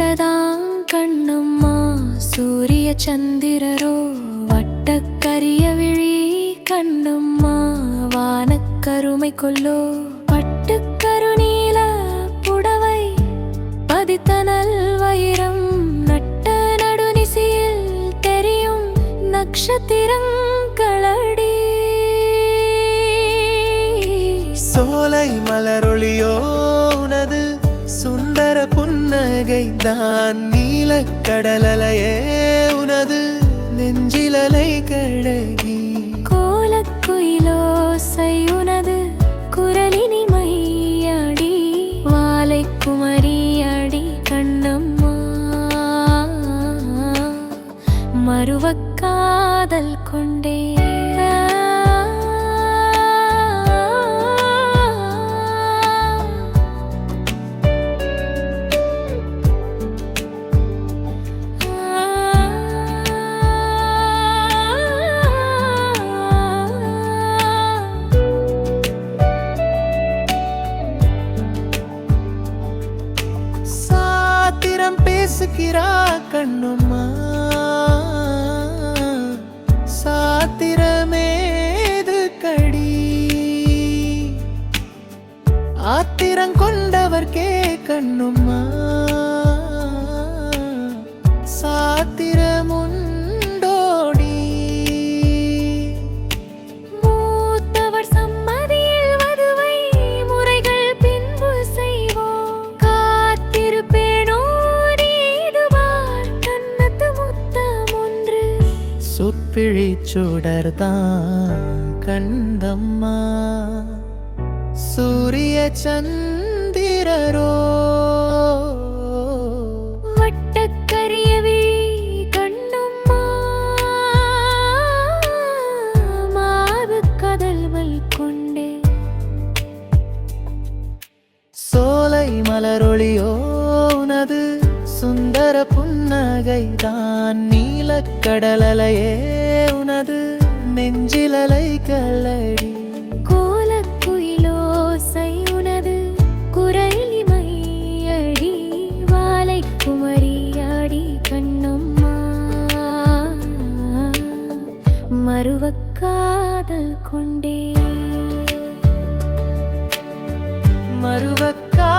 சுடதான் கண்ணம்மா. சூரிய சந்திரரோ வட்டக்கரிய விழி. கண்ணம்மா வானக்கருமை கொல்லோ. பட்டுக்கருநீல புடவை பதித்தனல் வைரம் நட்ட நடுநிசியில் தெரியும் நட்சத்திரங்களடி சோலை மலரொளியோ உனது சுந்தர புன்னகை தான் நீல கடலலையே உனது நெஞ்சிலலை கழகி. கோலக்குயிலோசை உனது குரலினி குரலினிமையடி வாழை குமரியாடி கண்ணம்மா. மறுவக்காதல் கொண்டே பேசுகிறா கண்ணுமா சாத்திரமேது கடி. ஆத்திரம் கொண்டவர் கே கண்ணுமா கண்டம்மா. சூரிய சந்திரரோ. வட்டக்கரிய விழி கண்ணும்மா. மாவு கதல்வல் கொண்டே. சோலை மலரொளியோ உனது சுந்தர புன்னகை தான் நீலக்கடலையே உனது நெஞ்சிலலை கல்லடி கோலக்குயிலோசை உனது குரலி மையடி வாழை குமரியாடி கண்ணம்மா. மறுவக்காதல் கொண்டே. மறுவக்கா